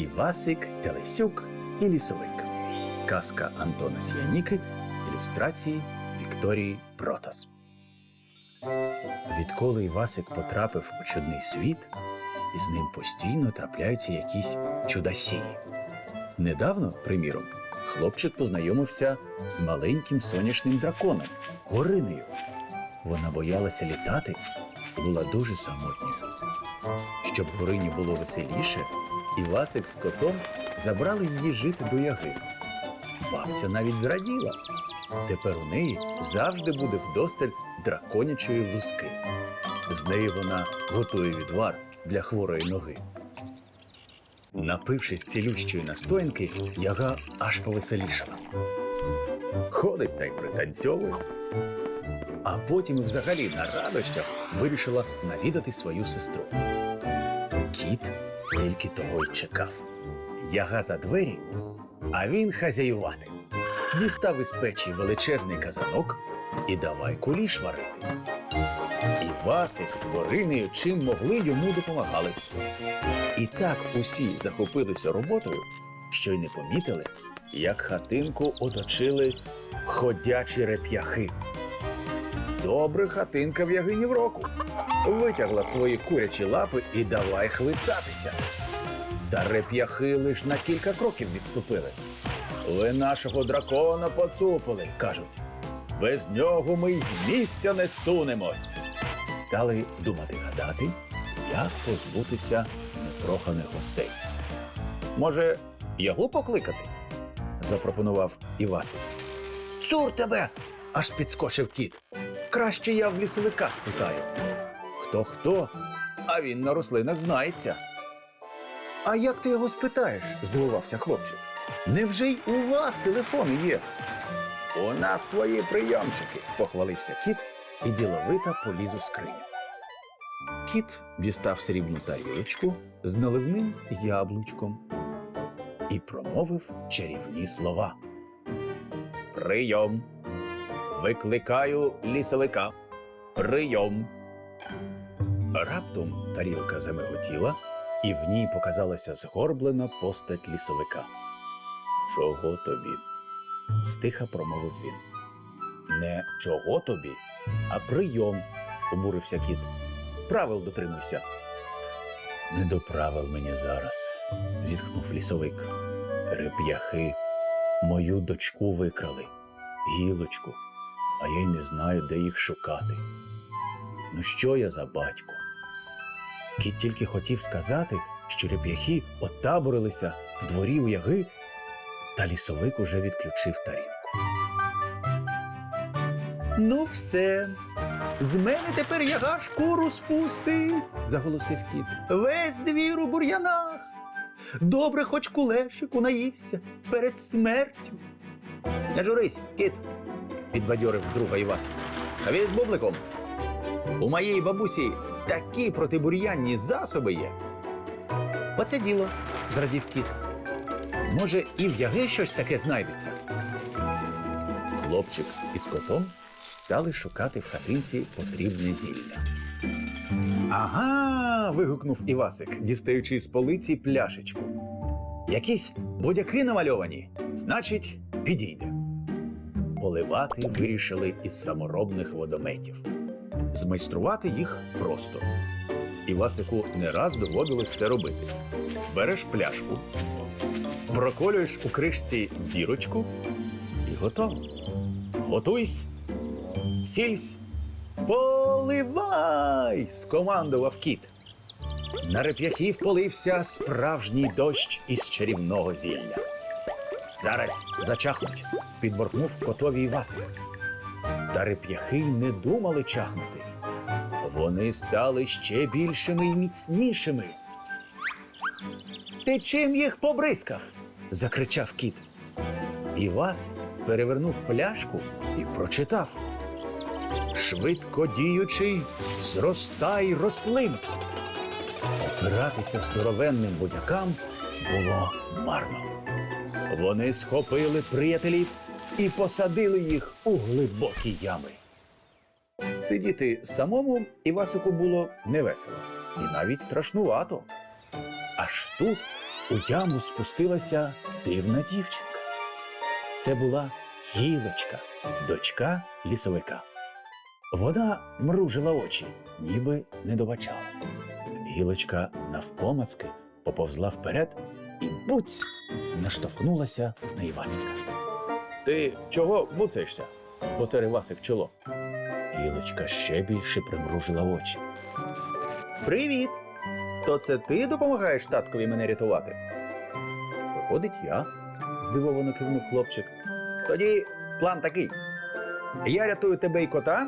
Івасик, Телесюк і Лісовик. Казка Антона Сіяніки, ілюстрації Вікторії Протас. Відколи Івасик потрапив у чудний світ, із ним постійно трапляються якісь чудасії. Недавно, приміром, хлопчик познайомився з маленьким сонячним драконом Горинею. Вона боялася літати і була дуже самотньою. Щоб Горині було веселіше, Івасик з котом забрали її жити до яги. Бабця навіть зраділа. Тепер у неї завжди буде вдосталь драконячої луски. З неї вона готує відвар для хворої ноги. Напившись цілющої настоянки, яга аж повеселішала. Ходить та й пританцьовує. А потім взагалі на радощах вирішила навідати свою сестру. Кіт тільки того й чекав. Яга за двері, а він хазяювати. Дістав із печі величезний казанок і давай куліш варити. І Васик з Горинею чим могли йому допомагали. І так усі захопилися роботою, що й не помітили, як хатинку оточили ходячі реп'яхи. Добре хатинка в ягині в року. Витягла свої курячі лапи і давай хвицатися. Та реп'яхи лиш на кілька кроків відступили. Ви нашого дракона поцупили, кажуть. Без нього ми з місця не сунемось. Стали думати гадати, як позбутися непроханих гостей. Може, його покликати? запропонував Івасик. Цур тебе! аж підскочив кіт. Краще я в лісовика спитаю. Хто хто, а він на рослинах знається. А як ти його спитаєш? здивувався хлопчик. Невже й у вас телефони є? У нас свої прийомчики, похвалився кіт і діловито поліз у скриню. Кіт дістав срібну тарілочку з наливним яблучком і промовив чарівні слова. Прийом. Викликаю лісовика. Прийом. Раптом тарілка замиготіла, і в ній показалася згорблена постать лісовика. Чого тобі? стиха промовив він. Не чого тобі, а прийом, обурився кіт. Правил дотримуйся. Не до правил мені зараз, зітхнув лісовик. Реп'яхи, мою дочку викрали, гілочку, а я й не знаю, де їх шукати. Ну що я за батько? Кіт тільки хотів сказати, що реп'яхи отаборилися в дворі у яги, та лісовик уже відключив тарілку. Ну, все. З мене тепер яга шкуру спустить, заголосив кіт. Весь двір у бур'янах. Добре, хоч кулешику наївся перед смертю. Не журись, кіт, підбадьорив друга Івас. Хавій з бубликом. У моєї бабусі такі протибур'янні засоби є. Оце діло, зрадів кіт. Може, і в яги щось таке знайдеться. Хлопчик із котом стали шукати в хатинці потрібне зілля. Ага. вигукнув Івасик, дістаючи з полиці пляшечку. Якісь бодяки намальовані, значить, підійде. Поливати вирішили із саморобних водометів. Змайструвати їх просто. Івасику не раз доводилось це робити. Береш пляшку, проколюєш у кришці дірочку і готово. Готуйсь, цільсь, поливай! скомандував кіт. На реп'яхів полився справжній дощ із чарівного зілля. Зараз зачахнуть, підборкнув котові Івасик. Та реп'яхи не думали чахнути. Вони стали ще більшими і міцнішими. Ти чим їх побризкав? закричав кіт. Івас перевернув пляшку і прочитав. Швидко діючий, зростай рослин. Опиратися здоровенним будякам було марно. Вони схопили приятелів і посадили їх у глибокі ями. Сидіти самому Івасику було невесело і навіть страшнувато. Аж тут у яму спустилася дивна дівчинка. Це була гілочка, дочка лісовика. Вона мружила очі, ніби не добачала. Гілочка навпомацки поповзла вперед і буць наштовхнулася на Івасика. Ти чого буцаєшся? потер Івасик чоло. Гілочка ще більше примружила очі. Привіт! То це ти допомагаєш таткові мене рятувати? Виходить, я, здивовано кивнув хлопчик. Тоді план такий: я рятую тебе і кота,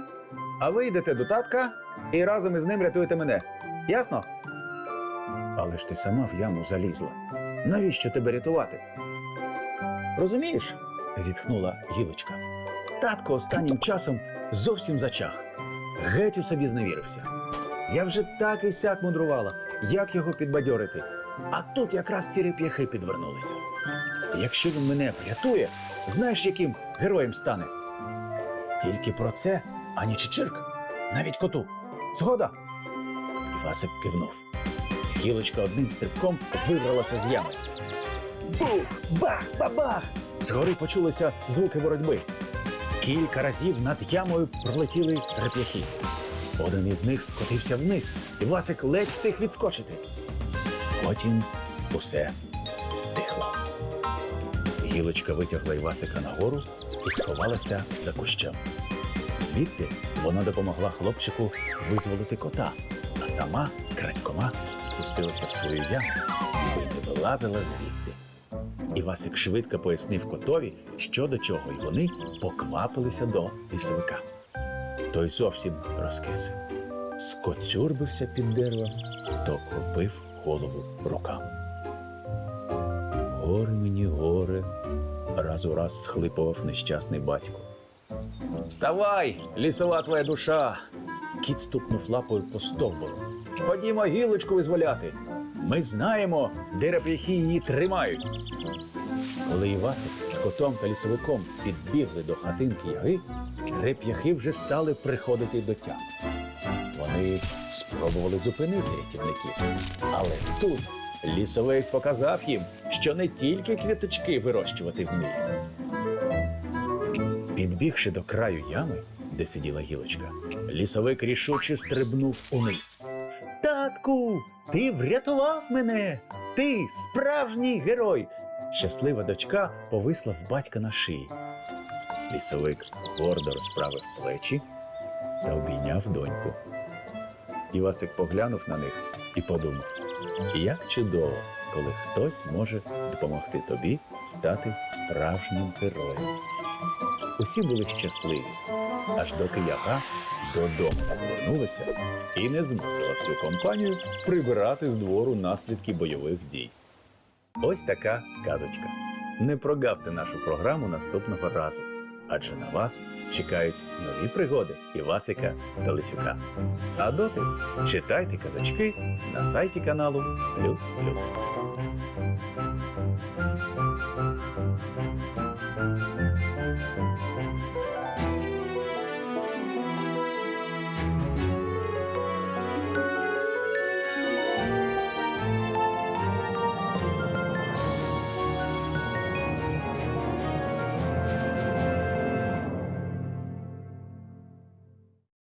а ви йдете до татка і разом із ним рятуєте мене. Ясно? Але ж ти сама в яму залізла. Навіщо тебе рятувати? Розумієш? Зітхнула гілочка. Татко останнім часом зовсім зачах. Геть у собі зневірився. Я вже так і сяк мудрувала, як його підбадьорити. А тут якраз ці реп'яхи підвернулися. Якщо він мене врятує, знаєш, яким героєм стане? Тільки про це ані чичирк, навіть коту. Згода. Івасик кивнув. Гілочка одним стрибком вибралася з ями. Бух! Бах! Бабах! Згори почулися звуки боротьби. Кілька разів над ямою пролетіли реп'яхи. Один із них скотився вниз, і Васик ледь встиг відскочити. Потім усе стихло. Гілочка витягла Івасика нагору і сховалася за кущем. Звідти вона допомогла хлопчику визволити кота, а сама крадькома спустилася в свою яму і не вилазила звідти. Івасик швидко пояснив котові, що до чого, і вони поквапилися до лісовика. Той зовсім розкис. Скоцюрбився під деревом, то кропив голову руками. Горе мені, горе, раз у раз схлипував нещасний батько. Вставай, лісова твоя душа. Кіт стукнув лапою по стовбуру. Ходімо гілочку визволяти. Ми знаємо, де реп'яхи її тримають. Коли Івасик з котом та лісовиком підбігли до хатинки яги, реп'яхи вже стали приходити до тями. Вони спробували зупинити рятівників. Але тут лісовик показав їм, що не тільки квіточки вирощувати вміє. Підбігши до краю ями, де сиділа гілочка, лісовик рішуче стрибнув униз. Татку, ти врятував мене! Ти справжній герой! Щаслива дочка повисла в батька на шиї. Лісовик гордо розправив плечі та обійняв доньку. Івасик поглянув на них і подумав: як чудово, коли хтось може допомогти тобі стати справжнім героєм. Усі були щасливі, аж доки яга додому повернулася і не змусила всю компанію прибирати з двору наслідки бойових дій. Ось така казочка. Не прогавте нашу програму наступного разу, адже на вас чекають нові пригоди Івасика та Лисюка. А доти читайте казочки на сайті каналу Плюс Плюс.